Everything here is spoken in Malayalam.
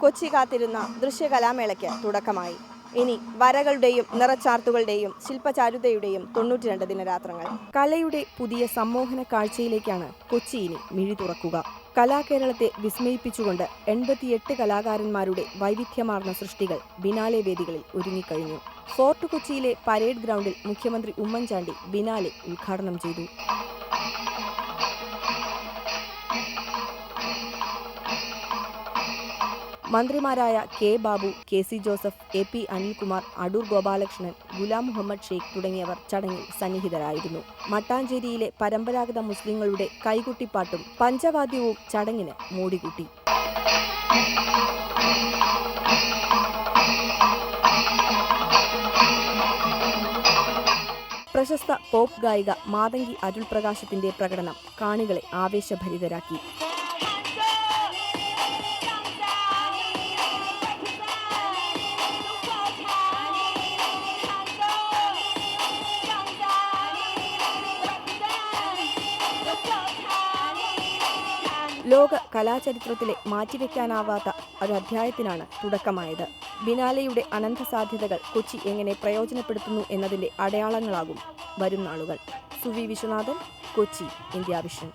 കൊച്ചി കാത്തിരുന്ന ദൃശ്യകലാമേളയ്ക്ക് തുടക്കമായി. ഇനി വരകളുടെയും നിറച്ചാർത്തുകളുടെയും ശില്പചാരുതയുടെയും തൊണ്ണൂറ്റിരണ്ട് ദിനരാത്രങ്ങൾ. കലയുടെ പുതിയ സമ്മോഹന കാഴ്ചയിലേക്കാണ് കൊച്ചി ഇനി മിഴി തുറക്കുക. കലാകേരളത്തെ വിസ്മയിപ്പിച്ചുകൊണ്ട് എൺപത്തിയെട്ട് കലാകാരന്മാരുടെ വൈവിധ്യമാർന്ന സൃഷ്ടികൾ ബിനാലെ വേദികളിൽ ഒരുങ്ങിക്കഴിഞ്ഞു. ഫോർട്ട് കൊച്ചിയിലെ പരേഡ് ഗ്രൗണ്ടിൽ മുഖ്യമന്ത്രി ഉമ്മൻചാണ്ടി ബിനാലെ ഉദ്ഘാടനം ചെയ്തു. മന്ത്രിമാരായ K Babu K C Joseph A P Anilkumar Adoor Gopalakrishnan Ghulam Muhammad Sheikh തുടങ്ങിയവർ ചടങ്ങിൽ സന്നിഹിതരായിരുന്നു. മട്ടാഞ്ചേരിയിലെ പരമ്പരാഗത മുസ്ലിങ്ങളുടെ കൈകുട്ടിപ്പാട്ടും പഞ്ചവാദ്യവും ചടങ്ങിന് മോടികൂട്ടി. പ്രശസ്ത പോപ്പ് ഗായിക മാതങ്കി അരുൾ പ്രകാശത്തിന്റെ പ്രകടനം കാണികളെ ആവേശഭരിതരാക്കി. ലോക കലാചരിത്രത്തിലെ മാറ്റിവെക്കാനാവാത്ത ഒരു അധ്യായത്തിനാണ് തുടക്കമായത്. ബിനാലെയുടെ അനന്ത സാധ്യതകൾ കൊച്ചി എങ്ങനെ പ്രയോജനപ്പെടുത്തുന്നു എന്നതിന്റെ അടയാളങ്ങളാകും വരും നാളുകൾ. Suvi Viswanathan Kochi India vision.